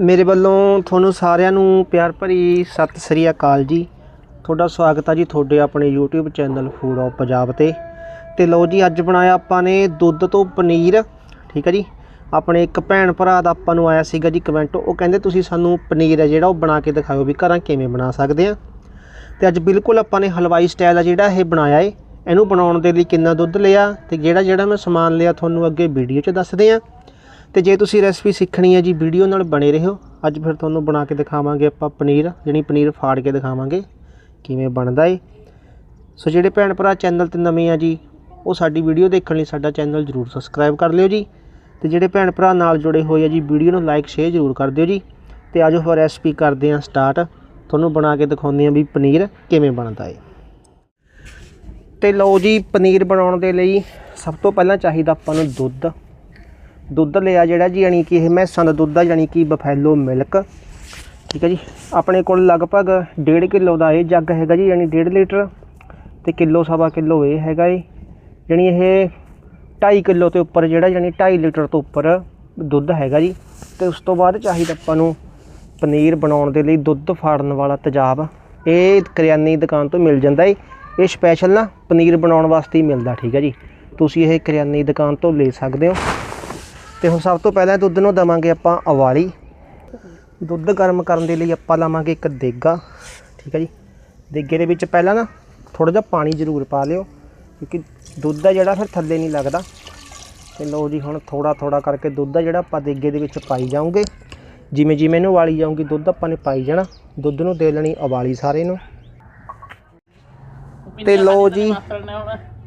ਮੇਰੇ ਵੱਲੋਂ ਤੁਹਾਨੂੰ ਸਾਰਿਆਂ ਨੂੰ ਪਿਆਰ ਭਰੀ ਸਤਿ ਸ੍ਰੀ ਅਕਾਲ ਜੀ। ਤੁਹਾਡਾ ਸਵਾਗਤ ਹੈ ਜੀ ਤੁਹਾਡੇ ਆਪਣੇ YouTube channel food of Punjab ਤੇ। ਤੇ ਲਓ ਜੀ, ਅੱਜ ਬਣਾਇਆ ਆਪਾਂ ਨੇ ਦੁੱਧ ਤੋਂ ਪਨੀਰ, ਠੀਕ ਹੈ ਜੀ। ਆਪਣੇ ਇੱਕ ਭੈਣ ਭਰਾ ਦਾ ਆਪਾਂ ਨੂੰ ਆਇਆ ਸੀਗਾ ਜੀ ਕਮੈਂਟ ਉਹ ਕਹਿੰਦੇ ਤੁਸੀਂ ਸਾਨੂੰ ਪਨੀਰ ਹੈ ਜਿਹੜਾ ਉਹ ਬਣਾ ਕੇ ਦਿਖਾਓ ਵੀ ਘਰਾਂ ਕਿਵੇਂ ਬਣਾ ਸਕਦੇ ਆ। ਤੇ ਅੱਜ ਬਿਲਕੁਲ ਆਪਾਂ ਨੇ ਹਲਵਾਈ ਸਟਾਈਲ ਆ ਜਿਹੜਾ ਇਹ ਬਣਾਇਆ ਏ। ਇਹਨੂੰ ਬਣਾਉਣ ਦੇ ਲਈ ਕਿੰਨਾ ਦੁੱਧ ਲਿਆ ਤੇ ਜਿਹੜਾ ਜਿਹੜਾ ਮੈਂ ਸਮਾਨ ਲਿਆ ਤੁਹਾਨੂੰ ਅੱਗੇ ਵੀਡੀਓ 'ਚ ਦੱਸਦੇ ਆ। ਤੇ ਜੇ ਤੁਸੀਂ ਰੈਸਪੀ ਸਿੱਖਣੀ ਹੈ ਜੀ, ਵੀਡੀਓ ਨਾਲ ਬਣੇ ਰਹੋ। ਅੱਜ ਫਿਰ ਤੁਹਾਨੂੰ ਬਣਾ ਕੇ ਦਿਖਾਵਾਂਗੇ ਆਪਾਂ ਪਨੀਰ, ਜਿਹੜੀ ਪਨੀਰ ਫਾੜ ਕੇ ਦਿਖਾਵਾਂਗੇ, ਕਿਵੇਂ ਬਣਦਾ ਏ। ਸੋ ਜਿਹੜੇ ਭੈਣ ਭਰਾ ਚੈਨਲ ਤੇ ਨਵੇਂ ਆ ਜੀ, ਉਹ ਸਾਡੀ ਵੀਡੀਓ ਦੇਖਣ ਲਈ ਸਾਡਾ ਚੈਨਲ ਜਰੂਰ ਸਬਸਕ੍ਰਾਈਬ ਕਰ ਲਿਓ ਜੀ। ਤੇ ਜਿਹੜੇ ਭੈਣ ਭਰਾ ਨਾਲ ਜੁੜੇ ਹੋਏ ਆ ਜੀ, ਵੀਡੀਓ ਨੂੰ ਲਾਈਕ ਸ਼ੇਅਰ ਜਰੂਰ ਕਰ ਦਿਓ ਜੀ। ਤੇ ਆਜੋ ਫਿਰ ਰੈਸਪੀ ਕਰਦੇ ਹਾਂ ਸਟਾਰਟ ਤੁਹਾਨੂੰ ਬਣਾ ਕੇ ਦਿਖਾਉਂਦੇ ਹਾਂ ਵੀ ਪਨੀਰ ਕਿਵੇਂ ਬਣਦਾ ਏ। ਤੇ ਲਓ ਜੀ, ਪਨੀਰ ਬਣਾਉਣ ਦੇ ਲਈ ਸਭ ਤੋਂ ਪਹਿਲਾਂ ਚਾਹੀਦਾ ਆਪਾਂ ਨੂੰ ਦੁੱਧ। ਦੁੱਧ ਲਿਆ ਜਿਹੜਾ ਜੀ, ਯਾਨੀ ਕਿ ਇਹ ਮੈਸਾਂ ਦਾ ਦੁੱਧ ਆ, ਯਾਨੀ ਕਿ ਬਫੈਲੋ ਮਿਲਕ। ਠੀਕ ਹੈ ਜੀ? ਆਪਣੇ ਕੋਲ ਲਗਭਗ 1.5 ਕਿਲੋ ਦਾ ਇਹ ਜੱਗ ਹੈਗਾ ਜੀ, ਯਾਨੀ 1.5 ਲੀਟਰ ਤੇ ਕਿਲੋ ਸਵਾ ਕਿਲੋ ਇਹ ਹੈਗਾ ਏ। ਯਾਨੀ ਇਹ 2.5 ਕਿਲੋ ਤੋਂ ਉੱਪਰ ਜਿਹੜਾ, ਯਾਨੀ 2.5 ਲੀਟਰ ਤੋਂ ਉੱਪਰ ਦੁੱਧ ਹੈਗਾ ਜੀ। ਤੇ ਉਸ ਤੋਂ ਬਾਅਦ ਚਾਹੀਦਾ ਆਪਾਂ ਨੂੰ ਪਨੀਰ ਬਣਾਉਣ ਦੇ ਲਈ ਦੁੱਧ ਫਾੜਨ ਵਾਲਾ ਤੇਜ਼ਾਬ। ਇਹ ਕਰਿਆਨੇ ਦੀ ਦੁਕਾਨ ਤੋਂ ਮਿਲ ਜਾਂਦਾ ਏ। ਇਹ ਸਪੈਸ਼ਲ ਨਾ ਪਨੀਰ ਬਣਾਉਣ ਵਾਸਤੇ ਹੀ ਮਿਲਦਾ, ਠੀਕ ਹੈ ਜੀ? ਤੁਸੀਂ ਇਹ ਕਰਿਆਨੇ ਦੀ ਦੁਕਾਨ ਤੋਂ ਲੈ ਸਕਦੇ ਹੋ। ਤੇ ਹੁਣ ਸਭ ਤੋਂ ਪਹਿਲਾਂ ਦੁੱਧ ਨੂੰ ਦਵਾਂਗੇ ਆਪਾਂ ਉਬਾਲੀ। ਦੁੱਧ ਗਰਮ ਕਰਨ ਦੇ ਲਈ ਆਪਾਂ ਲਾਵਾਂਗੇ ਇੱਕ ਦੇਗਾ ਠੀਕ ਹੈ ਜੀ। ਦੇਗੇ ਦੇ ਵਿੱਚ ਪਹਿਲਾਂ ਨਾ ਥੋੜਾ ਜਿਹਾ ਪਾਣੀ ਜ਼ਰੂਰ ਪਾ ਲਿਓ ਕਿਉਂਕਿ ਦੁੱਧ ਆ ਜਿਹੜਾ ਫਿਰ ਥੱਲੇ ਨਹੀਂ ਲੱਗਦਾ। ਤੇ ਲਓ ਜੀ ਹੁਣ ਥੋੜਾ ਥੋੜਾ ਕਰਕੇ ਦੁੱਧ ਆ ਜਿਹੜਾ ਆਪਾਂ ਦੇਗੇ ਦੇ ਵਿੱਚ ਪਾਈ ਜਾਵਾਂਗੇ ਜਿਵੇਂ ਜਿਵੇਂ ਇਹਨੂੰ ਉਬਾਲੀ ਜਾਊਗੀ ਦੁੱਧ ਆਪਾਂ ਨੇ ਪਾਈ ਜਾਣਾ। ਦੁੱਧ ਨੂੰ ਦੇ ਲੈਣੀ ਉਬਾਲੀ ਸਾਰੇ ਨੂੰ। ਤੇ ਲਓ ਜੀ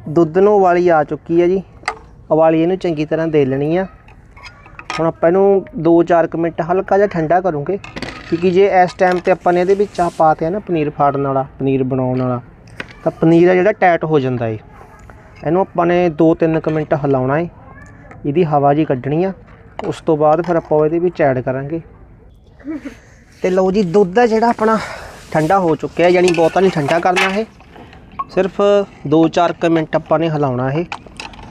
ਦੁੱਧ ਨੂੰ ਉਬਾਲੀ ਆ ਚੁੱਕੀ ਹੈ ਜੀ। ਉਬਾਲੀ ਇਹਨੂੰ ਚੰਗੀ ਤਰ੍ਹਾਂ ਦੇ ਲੈਣੀ ਆ। ਹੁਣ ਆਪਾਂ ਇਹਨੂੰ 2-4 ਮਿੰਟ ਹਲਕਾ ਜਿਹਾ ਠੰਡਾ ਕਰੂੰਗੇ, ਕਿਉਂਕਿ ਜੇ ਇਸ ਟਾਈਮ ਤੇ ਆਪਾਂ ਨੇ ਇਹਦੇ ਵਿੱਚ ਆ ਪਾਤੇ ਆ ਨਾ ਪਨੀਰ ਫਾੜਨ ਵਾਲਾ, ਪਨੀਰ ਬਣਾਉਣ ਵਾਲਾ, ਤਾਂ ਪਨੀਰ ਆ ਜਿਹੜਾ ਟਾਈਟ ਹੋ ਜਾਂਦਾ ਏ। ਇਹਨੂੰ ਆਪਾਂ ਨੇ 2-3 ਮਿੰਟ ਹਿਲਾਉਣਾ ਏ, ਇਹਦੀ ਹਵਾ ਜੀ ਕੱਢਣੀ ਆ, ਉਸ ਤੋਂ ਬਾਅਦ ਫਿਰ ਆਪਾਂ ਇਹਦੇ ਵਿੱਚ ਐਡ ਕਰਾਂਗੇ। ਤੇ ਲਓ ਜੀ, ਦੁੱਧ ਆ ਜਿਹੜਾ ਆਪਣਾ ਠੰਡਾ ਹੋ ਚੁੱਕਿਆ, ਯਾਨੀ ਬਹੁਤਾ ਨਹੀਂ ਠੰਡਾ ਕਰਨਾ ਇਹ, ਸਿਰਫ 2-4 ਮਿੰਟ ਆਪਾਂ ਨੇ ਹਿਲਾਉਣਾ ਇਹ।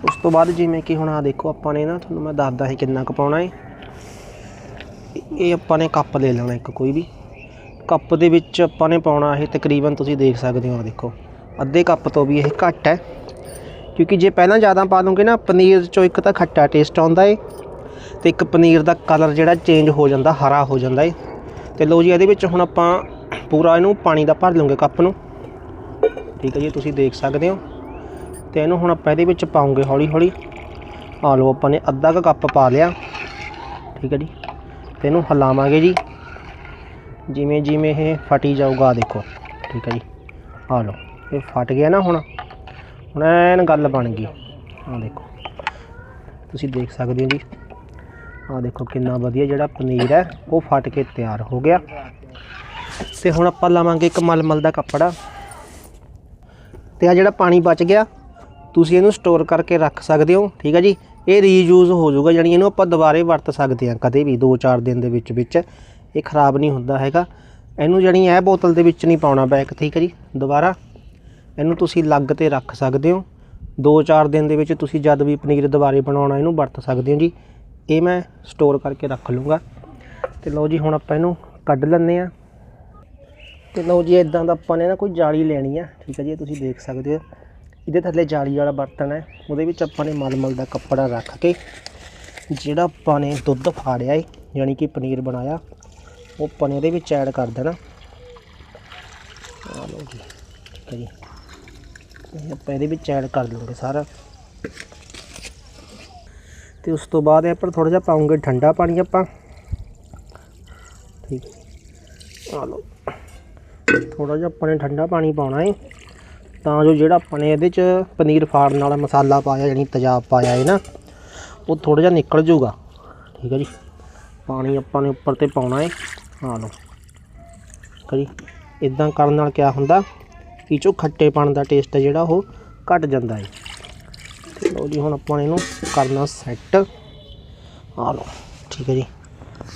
ਉਸ ਤੋਂ ਬਾਅਦ ਜਿਵੇਂ ਕਿ ਹੁਣ ਆ ਦੇਖੋ, ਆਪਾਂ ਨੇ ਨਾ ਤੁਹਾਨੂੰ ਮੈਂ ਦੱਸਦਾ ਸੀ ਕਿੰਨਾ ਕੁ ਪਾਉਣਾ ਹੈ ਇਹ ਆਪਾਂ ਨੇ ਕੱਪ ਲੈ ਲੈਣਾ ਇੱਕ ਕੋਈ ਵੀ। ਕੱਪ ਦੇ ਵਿੱਚ ਆਪਾਂ ਨੇ ਪਾਉਣਾ ਇਹ ਤਕਰੀਬਨ ਤੁਸੀਂ ਦੇਖ ਸਕਦੇ ਹੋ ਆ ਦੇਖੋ। ਅੱਧੇ ਕੱਪ ਤੋਂ ਵੀ ਇਹ ਘੱਟ ਹੈ। ਕਿਉਂਕਿ ਜੇ ਪਹਿਲਾਂ ਜ਼ਿਆਦਾ ਪਾ ਲਓਗੇ ਨਾ, ਪਨੀਰ ਚੋਂ ਇੱਕ ਤਾਂ ਖੱਟਾ ਟੇਸਟ ਆਉਂਦਾ ਏ ਤੇ ਇੱਕ ਪਨੀਰ ਦਾ ਕਲਰ ਜਿਹੜਾ ਚੇਂਜ ਹੋ ਜਾਂਦਾ, ਹਰਾ ਹੋ ਜਾਂਦਾ ਏ। ਤੇ ਲਓ ਜੀ, ਇਹਦੇ ਵਿੱਚ ਹੁਣ ਆਪਾਂ ਪੂਰਾ ਇਹਨੂੰ ਪਾਣੀ ਦਾ ਭਰ ਲਵਾਂਗੇ ਕੱਪ ਨੂੰ। ਠੀਕ ਹੈ ਜੀ, ਤੁਸੀਂ ਦੇਖ ਸਕਦੇ ਹੋ। ਤੇ ਇਹਨੂੰ ਹੁਣ ਆਪਾਂ ਇਹਦੇ ਵਿੱਚ ਪਾਉਂਗੇ ਹੌਲੀ ਹੌਲੀ। ਆ ਲਓ ਆਪਾਂ ਨੇ ਅੱਧਾ ਕੁ ਕੱਪ ਪਾ ਲਿਆ। ਠੀਕ ਹੈ ਜੀ। ਤੇ ਇਹਨੂੰ ਹਿਲਾਵਾਂਗੇ ਜੀ। ਜਿਵੇਂ ਜਿਵੇਂ ਇਹ ਫਟੀ ਜਾਊਗਾ, ਦੇਖੋ। ਠੀਕ ਹੈ ਜੀ। ਆ ਲਓ, ਇਹ ਫਟ ਗਿਆ ਨਾ ਹੁਣ। ਹੁਣ ਐਨ ਗੱਲ ਬਣ ਗਈ। ਆ ਦੇਖੋ। ਤੁਸੀਂ ਦੇਖ ਸਕਦੇ ਹੋ ਜੀ। ਆ ਦੇਖੋ ਕਿੰਨਾ ਵਧੀਆ ਜਿਹੜਾ ਪਨੀਰ ਹੈ, ਉਹ ਫਟ ਕੇ ਤਿਆਰ ਹੋ ਗਿਆ। ਤੇ ਹੁਣ ਆਪਾਂ ਲਾਵਾਂਗੇ ਇੱਕ ਮਲਮਲ ਦਾ ਕੱਪੜਾ। ਤੇ ਆ ਜਿਹੜਾ ਪਾਣੀ ਬਚ ਗਿਆ ਤੁਸੀਂ ਇਹਨੂੰ ਸਟੋਰ ਕਰਕੇ ਰੱਖ ਸਕਦੇ ਹੋ, ਠੀਕ ਹੈ ਜੀ? ਇਹ ਰੀਯੂਜ਼ ਹੋ ਜਾਊਗਾ ਯਾਨੀ ਇਹਨੂੰ ਆਪਾਂ ਦੁਬਾਰੇ ਵਰਤ ਸਕਦੇ ਹਾਂ ਕਦੇ ਵੀ 2-4 ਦਿਨ ਦੇ ਵਿੱਚ ਵਿੱਚ। ਇਹ ਖਰਾਬ ਨਹੀਂ ਹੁੰਦਾ ਹੈਗਾ। ਇਹਨੂੰ ਜਾਨੀ ਇਹ ਬੋਤਲ ਦੇ ਵਿੱਚ ਨਹੀਂ ਪਾਉਣਾ ਬੈਕ ਠੀਕ ਹੈ ਜੀ? ਦੁਬਾਰਾ। ਇਹਨੂੰ ਤੁਸੀਂ ਲੱਗ ਤੇ ਰੱਖ ਸਕਦੇ ਹੋ। 2-4 ਦਿਨ ਦੇ ਵਿੱਚ ਤੁਸੀਂ ਜਦ ਵੀ ਪਨੀਰ ਦੁਬਾਰੇ ਬਣਾਉਣਾ, ਇਹਨੂੰ ਵਰਤ ਸਕਦੇ ਹੋ ਜੀ। ਇਹ ਮੈਂ ਸਟੋਰ ਕਰਕੇ ਰੱਖ ਲੂੰਗਾ ਤੇ ਲਓ ਜੀ, ਹੁਣ ਆਪਾਂ ਇਹਨੂੰ ਕੱਢ ਲੈਂਦੇ ਆ ਤੇ ਲਓ ਜੀ ਇਦਾਂ ਦਾ ਆਪਾਂ ਨੇ ਨਾ ਕੋਈ ਜਾਲੀ ਲੈਣੀ ਆ, ਠੀਕ ਹੈ ਜੀ? ਇਹ ਤੁਸੀਂ ਦੇਖ ਸਕਦੇ ਹੋ। ਇਹਦੇ ਥੱਲੇ ਜਾਲੀ ਵਾਲਾ ਬਰਤਨ ਹੈ, ਉਹਦੇ ਵਿੱਚ ਆਪਾਂ ਨੇ ਮਲਮਲ ਦਾ ਕੱਪੜਾ ਰੱਖ ਕੇ, ਜਿਹੜਾ ਆਪਾਂ ਨੇ ਦੁੱਧ ਫਾੜਿਆ ਏ, ਯਾਨੀ ਕਿ ਪਨੀਰ ਬਣਾਇਆ, ਉਹ ਆਪਾਂ ਨੇ ਇਹਦੇ ਵਿੱਚ ਐਡ ਕਰ ਦੇਣਾ। ਆ ਲਓ ਜੀ, ਠੀਕ ਹੈ ਜੀ। ਇਹ ਆਪਾਂ ਇਹਦੇ ਵਿੱਚ ਐਡ ਕਰ ਲਵਾਂਗੇ ਸਾਰਾ। ਤੇ ਉਸ ਤੋਂ ਬਾਅਦ ਇਹ ਆਪਾਂ ਥੋੜਾ ਜਿਹਾ ਪਾਉਂਗੇ ਠੰਡਾ ਪਾਣੀ ਆਪਾਂ। ਠੀਕ ਆ ਲਓ। ਥੋੜਾ ਜਿਹਾ ਆਪਾਂ ਨੇ ਠੰਡਾ ਪਾਣੀ ਪਾਉਣਾ ਹੈ ਤਾਂ ਜੋ ਜਿਹੜਾ ਆਪਾਂ ਨੇ ਇਹਦੇ ਚ ਪਨੀਰ ਫਾੜਨ ਵਾਲਾ ਮਸਾਲਾ ਪਾਇਆ, ਯਾਨੀ ਤੇਜ਼ਾਬ ਪਾਇਆ ਹੈ ਨਾ, ਉਹ ਥੋੜਾ ਜਿਹਾ ਨਿਕਲ ਜਾਊਗਾ। ਠੀਕ ਹੈ ਜੀ? ਪਾਣੀ ਆਪਾਂ ਨੇ ਉੱਪਰ ਤੇ ਪਾਉਣਾ ਹੈ ਆ ਲਓ। ਠੀਕ ਹੈ ਜੀ? ਇਦਾਂ ਕਰਨ ਨਾਲ ਕੀ ਹੁੰਦਾ? ਕਿ ਚੋਂ ਖੱਟੇਪਣ ਦਾ ਟੇਸਟ ਹੈ ਜਿਹੜਾ ਉਹ ਘਟ ਜਾਂਦਾ ਹੈ ਲਓ ਜੀ, ਹੁਣ ਆਪਾਂ ਨੇ ਇਹਨੂੰ ਕਰਨਾ ਸੈੱਟ। ਆ ਲਓ। ਠੀਕ ਹੈ ਜੀ?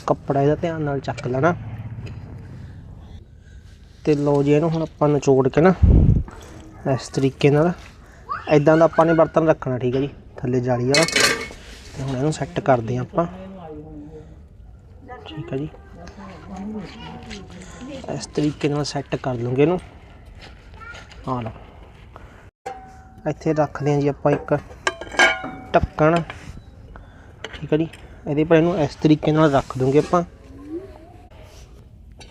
ਕੱਪੜਾ ਇਹਦਾ ਧਿਆਨ ਨਾਲ ਚੱਕ ਲੈਣਾ। ਤੇ ਲਓ ਜੀ, ਇਹਨੂੰ ਹੁਣ ਆਪਾਂ ਨਿਚੋੜ ਕੇ ਨਾ ਇਸ ਤਰੀਕੇ ਨਾਲ। ਐਦਾਂ ਦਾ ਆਪਾਂ ਨੇ ਬਰਤਨ ਰੱਖਣਾ, ਠੀਕ ਹੈ ਜੀ। ਥੱਲੇ ਜਾਲੀ ਵਾਲਾ। ਤੇ ਹੁਣ ਇਹਨੂੰ ਸੈੱਟ ਕਰਦੇ ਹਾਂ ਆਪਾਂ। ਠੀਕ ਹੈ ਜੀ। ਇਸ ਤਰੀਕੇ ਨਾਲ ਸੈੱਟ ਕਰ ਲੂੰਗੇ ਇਹਨੂੰ। ਆ ਲਓ। ਇੱਥੇ ਰੱਖਦੇ ਹਾਂ ਜੀ ਆਪਾਂ ਇੱਕ ਢੱਕਣ। ਠੀਕ ਹੈ ਜੀ। ਇਹਦੇ ਪਰ ਇਹਨੂੰ ਇਸ ਤਰੀਕੇ ਨਾਲ ਰੱਖ ਦੂੰਗੇ ਆਪਾਂ।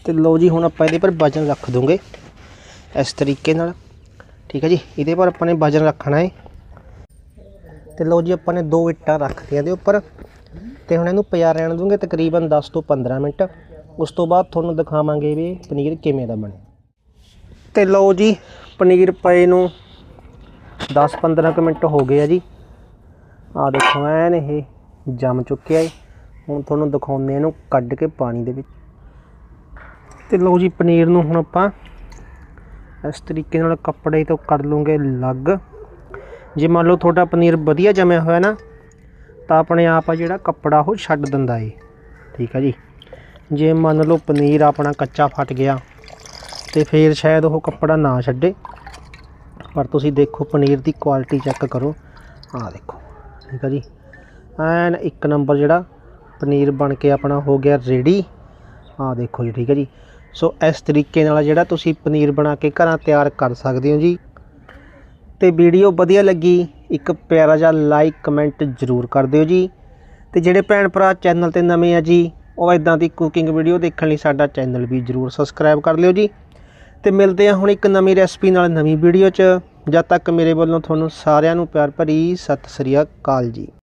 ਤੇ ਲਓ ਜੀ, ਹੁਣ ਆਪਾਂ ਇਹਦੇ ਪਰ ਵਜਨ ਰੱਖ ਦੂੰਗੇ ਇਸ ਤਰੀਕੇ ਨਾਲ। ਠੀਕ ਹੈ ਜੀ, ਇਹਦੇ ਪਰ ਆਪਾਂ ਨੇ ਵਜਨ ਰੱਖਣਾ ਹੈ। ਤੇ ਲਓ ਜੀ, ਆਪਾਂ ਨੇ ਦੋ ਇੱਟਾਂ ਰੱਖਤੀਆਂ ਇਹਦੇ ਉੱਪਰ। ਤੇ ਹੁਣ ਇਹਨੂੰ ਪਿਆ ਰਹਿਣ ਦੂੰਗੇ ਤਕਰੀਬਨ 10 ਤੋਂ 15 ਮਿੰਟ। ਉਸ ਤੋਂ ਬਾਅਦ ਤੁਹਾਨੂੰ ਦਿਖਾਵਾਂਗੇ ਵੀ ਪਨੀਰ ਕਿਵੇਂ ਦਾ ਬਣੇ। ਤੇ ਲਓ ਜੀ, ਪਨੀਰ ਪਏ ਨੂੰ 10-15 ਕੁ ਮਿੰਟ ਹੋ ਗਏ ਆ ਜੀ। ਆ ਦੇਖੋ, ਐਨ ਇਹ ਜੰਮ ਚੁੱਕਿਆ ਹੈ ਹੁਣ ਤੁਹਾਨੂੰ ਦਿਖਾਉਂਦੇ ਇਹਨੂੰ ਕੱਢ ਕੇ ਪਾਣੀ ਦੇ ਵਿੱਚ। ਤੇ ਲਓ ਜੀ, ਪਨੀਰ ਨੂੰ ਹੁਣ ਆਪਾਂ ਇਸ ਤਰੀਕੇ ਨਾਲ ਕੱਪੜੇ ਤੋਂ ਕਰ ਲੂੰਗੇ ਲੱਗ ਜੇ ਮੰਨ ਲਓ ਤੁਹਾਡਾ ਪਨੀਰ ਵਧੀਆ ਜੰਮਿਆ ਹੋਇਆ ਨਾ, ਤਾਂ ਆਪਣੇ ਆਪ ਆ ਜਿਹੜਾ ਕੱਪੜਾ ਉਹ ਛੱਡ ਦਿੰਦਾ ਏ। ਠੀਕ ਹੈ ਜੀ? ਜੇ ਮੰਨ ਲਓ ਪਨੀਰ ਆਪਣਾ ਕੱਚਾ ਫਟ ਗਿਆ, ਤੇ ਫਿਰ ਸ਼ਾਇਦ ਉਹ ਕੱਪੜਾ ਨਾ ਛੱਡੇ। ਪਰ ਤੁਸੀਂ ਦੇਖੋ ਪਨੀਰ ਦੀ ਕੁਆਲਿਟੀ ਚੈੱਕ ਕਰੋ। ਆਹ ਦੇਖੋ, ਠੀਕ ਆ ਜੀ? ਐਨ ਇੱਕ ਨੰਬਰ ਜਿਹੜਾ ਪਨੀਰ ਬਣ ਕੇ ਆਪਣਾ ਹੋ ਗਿਆ ਰੈਡੀ। ਆਹ ਦੇਖੋ ਜੀ, ਠੀਕ ਹੈ ਜੀ? ਸੋ ਇਸ ਤਰੀਕੇ ਨਾਲ ਜਿਹੜਾ ਤੁਸੀਂ ਪਨੀਰ ਬਣਾ ਕੇ ਘਰਾਂ ਤਿਆਰ ਕਰ ਸਕਦੇ ਹੋ ਜੀ। ਤੇ ਵੀਡੀਓ ਵਧੀਆ ਲੱਗੀ, ਇੱਕ ਪਿਆਰਾ ਜਿਹਾ ਲਾਈਕ ਕਮੈਂਟ ਜ਼ਰੂਰ ਕਰ ਦਿਓ ਜੀ। ਤੇ ਜਿਹੜੇ ਭੈਣ ਭਰਾ ਚੈਨਲ ਤੇ ਨਵੇਂ ਆ ਜੀ, ਉਹ ਇਦਾਂ ਦੀ ਕੁਕਿੰਗ ਵੀਡੀਓ ਦੇਖਣ ਲਈ ਸਾਡਾ ਚੈਨਲ ਵੀ ਜ਼ਰੂਰ ਸਬਸਕ੍ਰਾਈਬ ਕਰ ਲਿਓ ਜੀ। ਤੇ ਮਿਲਦੇ ਆ ਹੁਣ ਇੱਕ ਨਵੀਂ ਰੈਸਪੀ ਨਾਲ ਨਵੀਂ ਵੀਡੀਓ 'ਚ। ਜਦ ਤੱਕ ਮੇਰੇ ਵੱਲੋਂ ਤੁਹਾਨੂੰ ਸਾਰਿਆਂ ਨੂੰ ਪਿਆਰ ਭਰੀ ਸਤਿ ਸ੍ਰੀ ਅਕਾਲ ਜੀ।